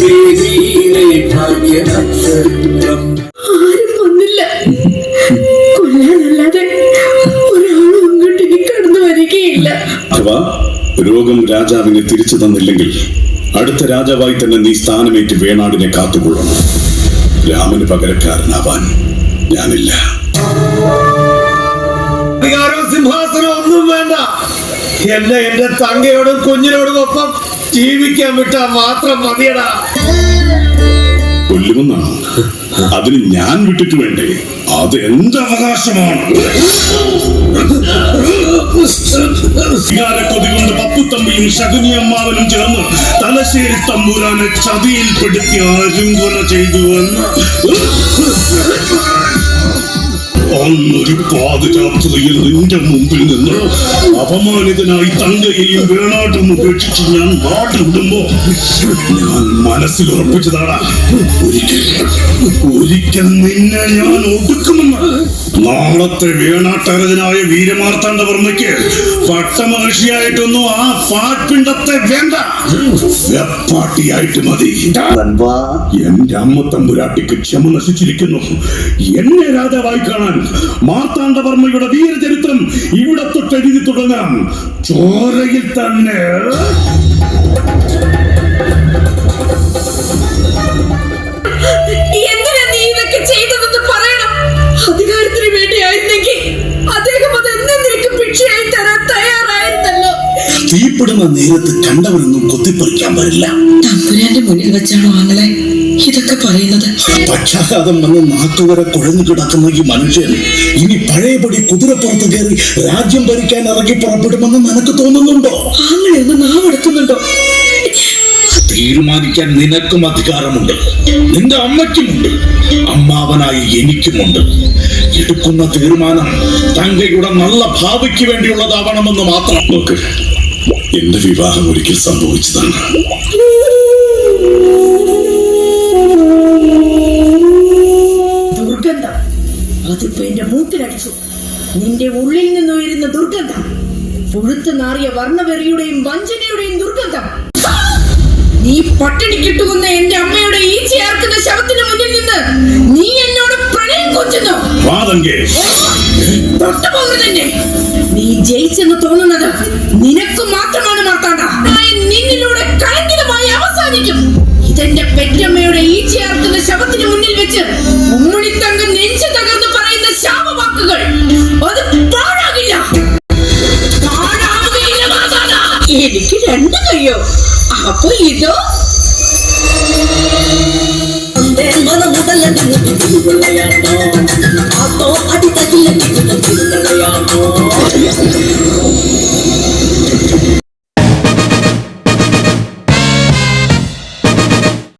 ദേവിയിലെ ഭാഗ്യനക്ഷത്രം ആരും വന്നില്ല. കൊല്ലാനല്ലാതെ ഒരാളും അങ്ങോട്ട് ഇനി കടന്നു വരികയില്ല. അഥവാ രോഗം രാജാവിനെ തിരിച്ചു തന്നില്ലെങ്കിൽ അടുത്ത രാജാവായി തന്നെ നീ സ്ഥാനമേറ്റ് വേണാടിനെ കാത്തുകൊള്ളണം. രാമന് പകരക്കാരനാവാൻ ഞാനില്ല. സിംഹാസനം ഒന്നും വേണ്ട. എന്നെ എന്റെ തങ്കയോടും കുഞ്ഞിനോടും ഒപ്പം ജീവിക്കാൻ വിട്ടാ മാത്രം മതിയടാ. കൊല്ലുമെന്നാണ് അതിന് ഞാൻ വിട്ടിട്ട് വേണ്ടേ? അത് എന്റെ അവകാശമാണ്? കൊതികൊണ്ട് കൊണ്ട് പപ്പുത്തമ്പിയും ശകുനിയമ്മാവനും ചേർന്ന് തലശ്ശേരി തമ്പൂരാനെ ചതിയിൽപ്പെടുത്തി ആരും കൊല ചെയ്തു എന്ന് അന്നൊരു പാതിരാത്രിയിൽ നിന്റെ മുമ്പിൽ നിന്ന് അപമാനിതനായി തങ്കയെയും വേണാട്ടും ഉപേക്ഷിച്ച് ഞാൻ നാട്ടിടുമ്പോ ഞാൻ മനസ്സിൽ ഉറപ്പിച്ചതാണ് ഒരിക്കൽ ഒരിക്കൽ നിന്നെ ഞാൻ ഒടുക്കുമെന്ന് നാളത്തെ വേണാട്ടരജനായ വീരമാർത്താണ്ഡവർമ്മയ്ക്ക് പട്ടമഹർഷിയായിട്ടൊന്നും ആ പാട്ടിണ്ടത്തെ വേണ്ട. വെപ്പാട്ടിയായിട്ട് മതി. എന്റെ അമ്മ തമ്പുരാട്ടിക്ക് ക്ഷമ നശിച്ചിരിക്കുന്നു. എന്നെ രാജാവായി കാണാൻ മാർത്താണ്ഡവർമ്മയുടെ വീരചരിത്രം ഇവിടെ തൊട്ട് എഴുതി തുടങ്ങാം. ചോരയിൽ തന്നെ തീപ്പെടുന്ന നേരത്ത് കണ്ടവരൊന്നും കൊത്തിപ്പറിക്കാൻ പാടില്ല തമ്പുരാന്റെ മുന്നിൽ വെച്ചാണോ ആങ്ങളെ ഇതൊക്കെ പറയുന്നത്? പക്ഷാഘാതം വന്ന് നാക്കുവരെ കുഴഞ്ഞു കിടക്കുന്ന ഈ മനുഷ്യൻ ഇനി പഴയപടി കുതിരപ്പുറത്ത് കയറി രാജ്യം ഭരിക്കാൻ ഇറങ്ങി പുറപ്പെടുമെന്ന് നിനക്ക് തോന്നുന്നുണ്ടോ? ആങ്ങളെ നാം നാവെടുക്കുന്നുണ്ടോ തീരുമാനിക്കാൻ നിനക്കും അധികാരമുണ്ട്. നിന്റെ അമ്മയ്ക്കുമുണ്ട്. അമ്മാവനായി എനിക്കുമുണ്ട്. എടുക്കുന്ന തീരുമാനം തങ്കയുടെ നല്ല ഭാവിക്ക് വേണ്ടിയുള്ളതാവണമെന്ന് മാത്രം നോക്ക്. എന്റെ വിവാഹം ഒരിക്കൽ സംഭവിച്ചതാണ്? ദുർഗന്ധം. അതിപ്പോ എന്റെ മൂത്തിലടിച്ചു നിന്റെ ഉള്ളിൽ നിന്ന് ഉയരുന്ന ദുർഗന്ധം. പുഴുത്തു നാറിയ വർണവെറിയുടെയും വഞ്ചനയുടെയും ദുർഗന്ധം. നീ പട്ടിണി കിട്ടുകുന്ന എന്റെ അമ്മയുടെ ഈ ചേർക്കുന്ന ശവത്തിന് മുന്നിൽ നിന്ന് നീ എന്നോട് പ്രണയം കൊച്ചുന്നു വാതങ്കേ തൊട്ടുപോകരുതെന്നെ. നീ ജയിച്ചെന്ന് തോന്നുന്നത് നിനക്ക് മാത്രമാണ് മാർത്താണ്ട നിന്നിലൂടെ കളങ്കിതമായി അവസാനിക്കും. ഇതെന്റെ പെറ്റമ്മയുടെ ഈ ചേർക്കുന്ന ശവത്തിന് മുന്നിൽ വെച്ച് ഉമ്മണിത്തങ്ക നെഞ്ചു തകർന്ന് പറയുന്ന ശാപവാക്കുകൾ. അത് പാഴാകില്ല. എനിക്ക് രണ്ട് കയ്യോ? അപ്പൊ ഇതോ? മനം വിളയാട്ടോ അതോ അടി തകിലടിഞ്ഞു